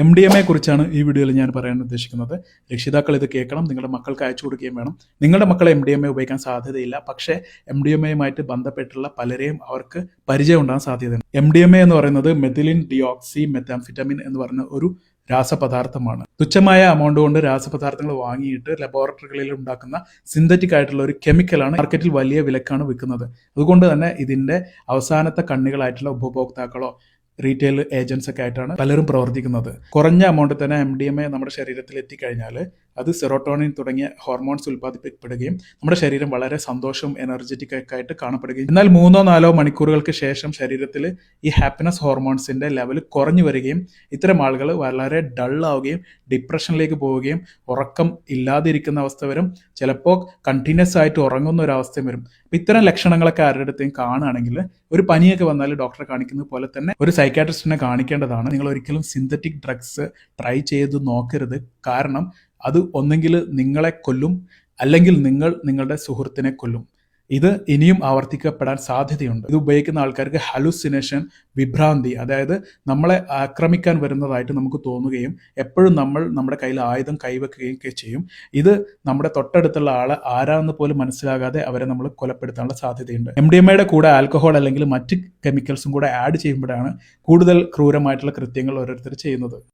M D M A കുറിച്ചാണ് ഈ വീഡിയോയിൽ ഞാൻ പറയാൻ ഉദ്ദേശിക്കുന്നത്. രക്ഷിതാക്കൾ ഇത് കേൾക്കണം നിങ്ങളുടെ മക്കൾക്ക് അയച്ചു കൊടുക്കുകയും വേണം. നിങ്ങളുടെ മക്കളെ എം ഡി എം എ ഉപയോഗിക്കാൻ സാധ്യതയില്ല. പക്ഷേ എം ഡി എം എയുമായിട്ട് ബന്ധപ്പെട്ടുള്ള പലരെയും അവർക്ക് പരിചയം ഉണ്ടാകാൻ സാധ്യതയുണ്ട്. എം ഡി എം എ എന്ന് പറയുന്നത് മെഥിലിൻ ഡിയോക്സി മെത്താംഫിറ്റമിൻ എന്ന് പറയുന്ന ഒരു രാസപദാർത്ഥമാണ്. തുച്ഛമായ എമൗണ്ട് കൊണ്ട് രാസപദാർത്ഥങ്ങൾ വാങ്ങിയിട്ട് ലബോറട്ടറികളിൽ ഉണ്ടാക്കുന്ന സിന്തറ്റിക് ആയിട്ടുള്ള ഒരു കെമിക്കലാണ് മാർക്കറ്റിൽ വലിയ വിലക്കാണ് വിൽക്കുന്നത്. അതുകൊണ്ട് തന്നെ ഇതിന്റെ അവസാനത്തെ കണ്ണികളായിട്ടുള്ള ഉപഭോക്താക്കളോ റീറ്റെയിൽ ഏജൻസ് ഒക്കെ ആയിട്ടാണ് പലരും പ്രവർത്തിക്കുന്നത്. കുറഞ്ഞ എമൗണ്ടിൽ തന്നെ എം ഡി എം എ നമ്മുടെ ശരീരത്തിൽ എത്തിക്കഴിഞ്ഞാൽ അത് സെറോട്ടോണിൻ തുടങ്ങിയ ഹോർമോൺസ് ഉൽപ്പാദിപ്പിക്കപ്പെടുകയും നമ്മുടെ ശരീരം വളരെ സന്തോഷവും എനർജറ്റിക് ഒക്കെ ആയിട്ട് കാണപ്പെടുകയും എന്നാൽ മൂന്നോ നാലോ മണിക്കൂറുകൾക്ക് ശേഷം ശരീരത്തിൽ ഈ ഹാപ്പിനെസ് ഹോർമോൺസിന്റെ ലെവൽ കുറഞ്ഞു വരികയും ഇത്തരം ആളുകൾ വളരെ ഡൾ ആവുകയും ഡിപ്രഷനിലേക്ക് പോവുകയും ഉറക്കം ഇല്ലാതിരിക്കുന്ന അവസ്ഥ വരും. ചിലപ്പോൾ കണ്ടിന്യൂസ് ആയിട്ട് ഉറങ്ങുന്ന ഒരു അവസ്ഥയും വരും. ഇത്തരം ലക്ഷണങ്ങളൊക്കെ ആരുടെ അടുത്തേയും കാണുകയാണെങ്കിൽ ഒരു പനിയൊക്കെ വന്നാൽ ഡോക്ടറെ കാണിക്കുന്നത് പോലെ തന്നെ ഒരു സൈക്കാട്രിസ്റ്റിനെ കാണിക്കേണ്ടതാണ്. നിങ്ങൾ ഒരിക്കലും സിന്തറ്റിക് ഡ്രഗ്സ് ട്രൈ ചെയ്ത് നോക്കരുത്. കാരണം അത് ഒന്നെങ്കിൽ നിങ്ങളെ കൊല്ലും അല്ലെങ്കിൽ നിങ്ങൾ നിങ്ങളുടെ സുഹൃത്തിനെ കൊല്ലും. ഇത് ഇനിയും ആവർത്തിക്കപ്പെടാൻ സാധ്യതയുണ്ട്. ഇത് ഉപയോഗിക്കുന്ന ആൾക്കാർക്ക് ഹലുസിനേഷൻ വിഭ്രാന്തി അതായത് നമ്മളെ ആക്രമിക്കാൻ വരുന്നതായിട്ട് നമുക്ക് തോന്നുകയും എപ്പോഴും നമ്മൾ നമ്മുടെ കയ്യിൽ ആയുധം കൈവെക്കുകയും ഒക്കെ ചെയ്യും. ഇത് നമ്മുടെ തൊട്ടടുത്തുള്ള ആളെ ആരാന്ന് പോലും മനസ്സിലാകാതെ അവരെ നമ്മൾ കൊലപ്പെടുത്താനുള്ള സാധ്യതയുണ്ട്. എം ഡി എം കൂടെ ആൽക്കഹോൾ അല്ലെങ്കിൽ മറ്റ് കെമിക്കൽസും കൂടെ ആഡ് ചെയ്യുമ്പോഴാണ് കൂടുതൽ ക്രൂരമായിട്ടുള്ള കൃത്യങ്ങൾ ഓരോരുത്തർ ചെയ്യുന്നത്.